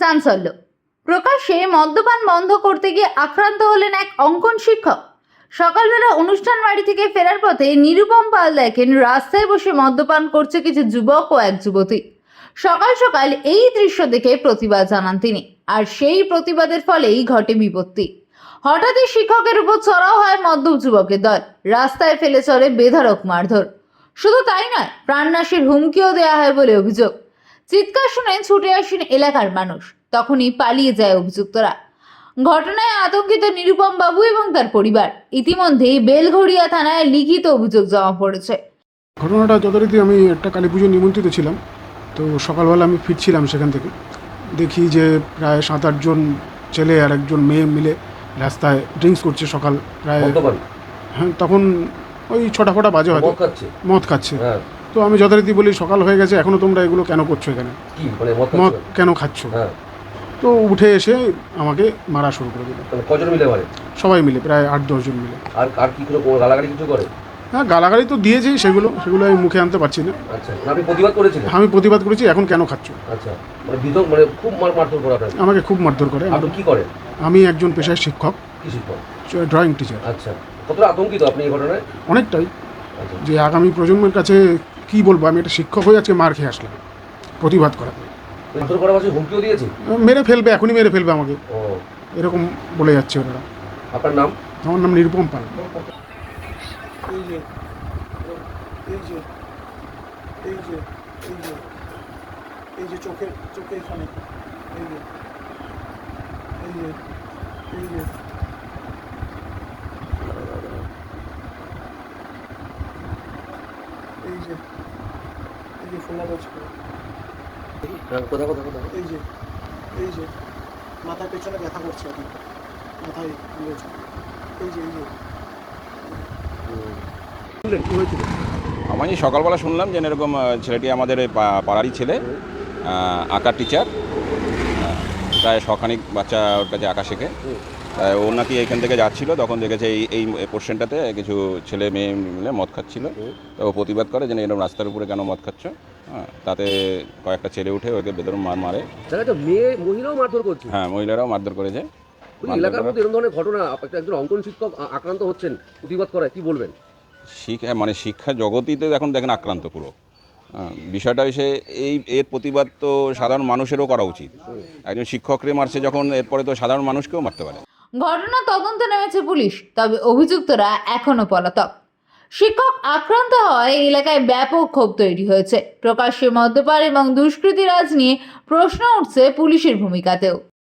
চাঞ্চল্য। প্রকাশ্যে মদ্যপান বন্ধ করতে গিয়ে আক্রান্ত হলেন এক অঙ্কন শিক্ষক। সকালবেলা অনুষ্ঠান বাড়ি থেকে ফেরার পথে নিরুপম পাল দেখেন রাস্তায় বসে মদ্যপান করছে কিছু যুবক ও এক যুবতী। সকাল সকাল এই দৃশ্য দেখে প্রতিবাদ জানান তিনি, আর সেই প্রতিবাদের ফলেই ঘটে বিপত্তি। হঠাৎই শিক্ষকের উপর চড়াও হয় মদ্যপ যুবকের দল। রাস্তায় ফেলে চলে বেধারক মারধর। শুধু তাই নয়, প্রাণনাশের হুমকিও দেওয়া হয় বলে অভিযোগ। চিৎকার শুনে ছুটে আসেন এলাকার মানুষ। তখনই পালিয়ে যায় অভিযুক্তরা। ঘটনায় আতঙ্কিত নিরুপম বাবু এবং তার পরিবার। ইতিমধ্যেই বেলঘড়িয়া থানায় লিখিত অভিযোগ জমা পড়েছে। ঘটনাটা যথারীতি আমি একটা কালী পুজো নিমন্ত্রিত ছিলাম। তো সকালবেলা আমি ফিরছিলাম সেখান থেকে। দেখি যে প্রায় সাত আটজন ছেলে আর একজন মেয়ে মিলে রাস্তায় ড্রিঙ্কস করছে সকাল প্রায় হ্যাঁ তখন ওই ছটা ফটা বাজে হয়তো। মদ খাচ্ছে? মদ খাচ্ছে। হ্যাঁ। তো আমি যথারীতি বলি সকাল হয়ে গেছে এখনও তোমরা এগুলো কেন করছ এখানে? মানে মদ কেন খাচ্ছ? হ্যাঁ। তো উঠে এসে আমাকে মারা শুরু করে দিল। কজন মিলে মারে? সবাই মিলে প্রায় আট দশজন মিলে। আর আর কি কোনো গালাগালি কিছু করে? হ্যাঁ গালাগালি তো দিয়েছি সেগুলো সেগুলো আমি মুখে আনতে পারছি না। আচ্ছা আপনি প্রতিবাদ আমি প্রতিবাদ করেছি এখন কেন খাচ্ছ? আচ্ছা মানে বিধক মানে খুব মার মারধর করে আপনাকে? আমাকে খুব মারধর করে। আপনি কি করেন? আমি একজন পেশায় শিক্ষক কি শিক্ষক? Drawing teacher. আচ্ছা কতটা আতঙ্কিত আপনি এই ঘটনায়? অনেকটাই। আচ্ছা। যে আগামী প্রজন্মের কাছে কি বলব? আমি একটা শিক্ষক হয়ে আজকে মার খেয়ে আসলাম। প্রতিবাদ করা। মেরে ফেলবে এখনই মেরে ফেলবে আমাকে। ও। এরকম বলে যাচ্ছে ওনারা আপনার নাম? আমার নাম নিরুপম পাল। এই যে এই যে এই যে এই যে এই যে চোখের চোখে এখানে এই যে এই যে এই যে। এই যে এই যে ফোলা রয়েছে কোথা কোথা কোথা এই যে এই যে মাথার পেছনে ব্যথা করছে এখন মাথায় রয়েছে এই যে এই যে। শুনলেন কি হয়েছিল? আমি সকালবেলা শুনলাম যে এরকম ছেলেটি আমাদের পা- পাড়ারই ছেলে আঁকার টিচার প্রায় শখানিক বাচ্চা ওর কাছে আঁকা শেখে। ও নাকি এখান থেকে যাচ্ছিল তখন দেখেছে এই এই পোর্শনটাতে কিছু ছেলে মেয়ে মিলে মদ খাচ্ছিল। তো ও প্রতিবাদ করে যে এরকম রাস্তার উপরে কেন মদ খাচ্ছ? হ্যাঁ তাতে কয়েকটা ছেলে উঠে ওকে বেদরম মার মারে। তো মেয়ে মহিলাও মারধর করছে? হ্যাঁ মহিলারাও মারধর করেছে। এলাকার মধ্যে এরকম ধরনের ঘটনা একজন অঙ্কন শিক্ষক আক্রান্ত হচ্ছেন প্রতিবাদ করায় কি বলবেন? শিক্ষা মানে শিক্ষা জগতই তো এখন দেখেন আক্রান্ত পুরো। হ্যাঁ, বিষয়টা হচ্ছে এই এর প্রতিবাদ তো সাধারণ মানুষেরও করা উচিত। একজন শিক্ষকরে মারছে যখন এরপরে তো সাধারণ মানুষকেও মারতে পারে। ঘটনা তদন্তে নেমেছে পুলিশ, তবে অভিযুক্তরা এখনও পলাতক। শিক্ষক আক্রান্ত হওয়ায় এলাকায় ব্যাপক ক্ষোভ তৈরি হয়েছে। প্রকাশ্যে মদ্যপান এবং দুষ্কৃতিরাজ নিয়ে প্রশ্ন উঠছে পুলিশের ভূমিকাতেও।